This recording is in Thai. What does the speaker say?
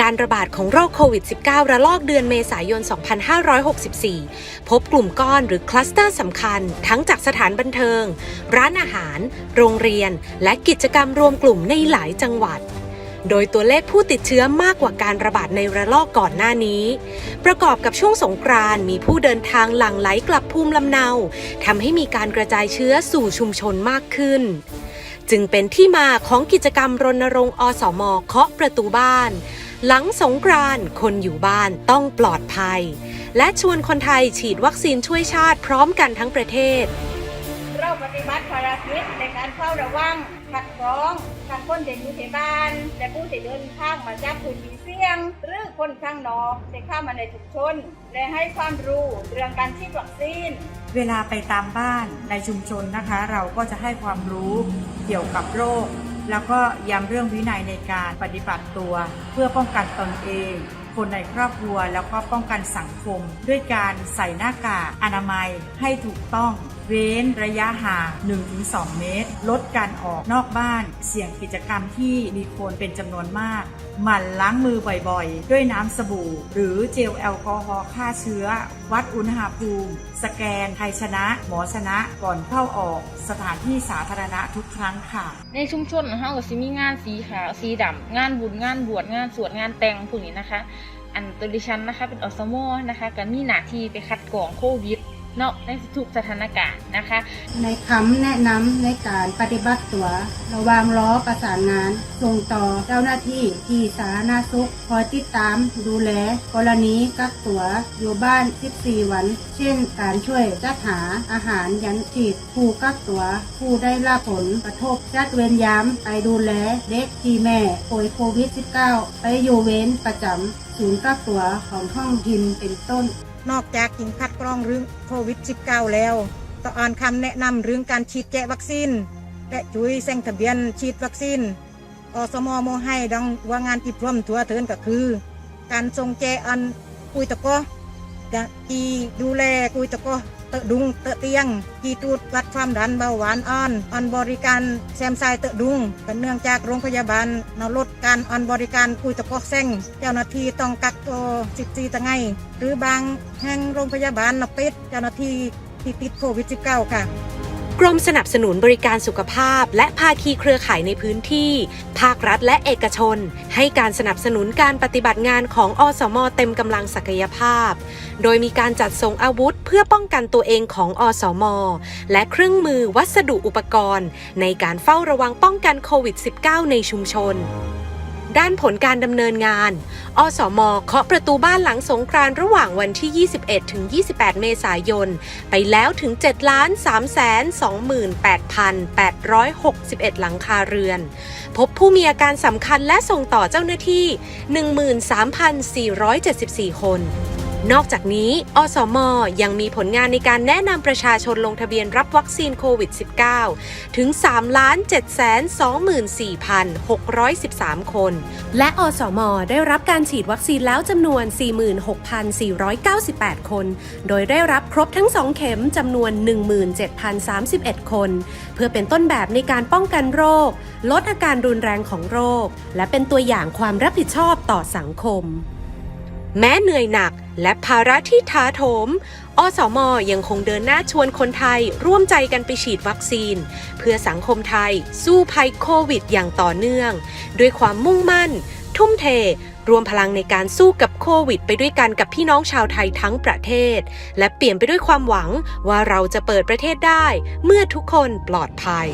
การระบาดของโรคโควิด -19 ระลอกเดือนเมษายน 2564 พบกลุ่มก้อนหรือคลัสเตอร์สำคัญ ทั้งจากสถานบันเทิง ร้านอาหาร โรงเรียน และกิจกรรมรวมกลุ่มในหลายจังหวัดโดยตัวเลขผู้ติดเชื้อมากกว่าการระบาดในระลอกก่อนหน้านี้ ประกอบกับช่วงสงกรานต์มีผู้เดินทางหลั่งไหลกลับภูมิลำเนาทำให้มีการกระจายเชื้อสู่ชุมชนมากขึ้น จึงเป็นที่มาของกิจกรรมรณรงค์อสมเคาะประตูบ้าน หลังสงกรานต์คนอยู่บ้านต้องปลอดภัย และชวนคนไทยฉีดวัคซีนช่วยชาติพร้อมกันทั้งประเทศ เราปฏิบัติภารกิจในการเฝ้าระวังขัดกรองทางคนเด่นอยู่ที่บ้านและผู้ที่เดินทางมาจากพื้นที่เสี่ยง หรือคนข้างนอกที่เข้ามาในชุมชน และให้ความรู้เรื่องการฉีดวัคซีน เวลาไปตามบ้านในชุมชนนะคะ เราก็จะให้ความรู้เกี่ยวกับโรค แล้วก็ย้ำเรื่องวินัยในการปฏิบัติตัว เพื่อป้องกันตนเอง คนในครอบครัวแล้วก็ป้องกันสังคม ด้วยการใส่หน้ากากอนามัยให้ถูกต้อง เว้นระยะห่าง 1-2 เมตร ลดการออกนอกบ้าน เสี่ยงกิจกรรมที่มีคนเป็นจำนวนมาก หมั่นล้างมือบ่อยๆ ด้วยน้ำสบู่ หรือเจลแอลกอฮอล์ฆ่าเชื้อ วัดอุณหภูมิ สแกนไทยชนะ หมอชนะก่อนเข้าออกสถานที่สาธารณะทุกครั้งค่ะ ในชุมชนของเราก็สิมีงานสีขาวสีดำงานบุญงานบวชงานสวดงานแต่งพวกนี้นะคะ อันตัวดิฉันนะคะเป็นอสมนะคะก็มีหน้าที่ไปคัดกรองโควิด เนาะในทุกสถานการณ์นะคะ ในคำแนะนำในการปฏิบัติตัว ระวางล้อประสานงาน ส่งต่อเจ้าหน้าที่ที่สาธารณสุขคอยติดตามดูแล กรณีกักตัวอยู่บ้าน 14 วัน เช่น การช่วยจัดหาอาหารยันฉีดผู้กักตัว ผู้ได้รับผลกระทบจัดเวรยามไปดูแลเด็กที่แม่ป่วยโควิด -19 ไปอยู่เวรประจำศูนย์กักตัวของท้องถิ่นเป็นต้น นอกจากกิงคัดกรองเรื่องโควิด -19 แล้วต่ออ่านคำแนะนำเรื่องการฉีดแจกวัคซีน และช่วยแซงทะเบียนฉีดวัคซีนอสมโมให้ดังว่างานที่พร้อมทั่วเทินก็คือ การทรงแจอันปุยตะโกอ จะกีดูแลกุยตะโกอเตะดุงเตะเตียง กีตูดวัดความดันเบาหวานอ่อนอ่อนบริการแซมไซเตะดุงกันเนื่องจากโรงพยาบาลนลดการอ่อนบริการกุยตะโกอแซงเจ้าหน้าที่ต้องกักตัว14ตังไง หรือบางแห่งโรงพยาบาลนปิดเจ้าหน้าที่ที่ติดโควิด -19 ค่ะ กรมสนับสนุนบริการสุขภาพ และภาคีเครือข่ายในพื้นที่ ภาครัฐและเอกชน ให้การสนับสนุนการปฏิบัติงานของอสมเต็มกำลังศักยภาพ โดยมีการจัดส่งอาวุธเพื่อป้องกันตัวเองของอสม และเครื่องมือวัสดุอุปกรณ์ ในการเฝ้าระวังป้องกันโควิด -19 ในชุมชน ด้านผลการดำเนินงาน อสมเคาะประตูบ้านหลังสงกรานระหว่างวันที่ 21 ถึง 28 เมษายน ไปแล้วถึง 7,328,861 หลังคาเรือน พบผู้มีอาการสำคัญและส่งต่อเจ้าหน้าที่ 13,474 คน นอกจากนี้ อสม ยังมีผลงานในการแนะนำประชาชนลงทะเบียนรับวัคซีนโควิด -19 ถึง 3,724,613 คน และอสม ได้รับการฉีดวัคซีนแล้วจำนวน 46,498 คน โดยได้รับครบทั้ง 2 เข็มจำนวน 17,031 คน เพื่อเป็นต้นแบบในการป้องกันโรค ลดอาการรุนแรงของโรค และเป็นตัวอย่างความรับผิดชอบต่อสังคม แม้เหนื่อยหนักและภาระที่ท้าโถม อสมยังคงเดินหน้าชวนคนไทยร่วมใจกันไปฉีดวัคซีน เพื่อสังคมไทยสู้ภัยโควิดอย่างต่อเนื่อง ด้วยความมุ่งมั่น ทุ่มเท รวมพลังในการสู้กับโควิด ไปด้วยกันกับพี่น้องชาวไทยทั้งประเทศ และเปลี่ยนไปด้วยความหวังว่าเราจะเปิดประเทศได้ เมื่อทุกคนปลอดภัย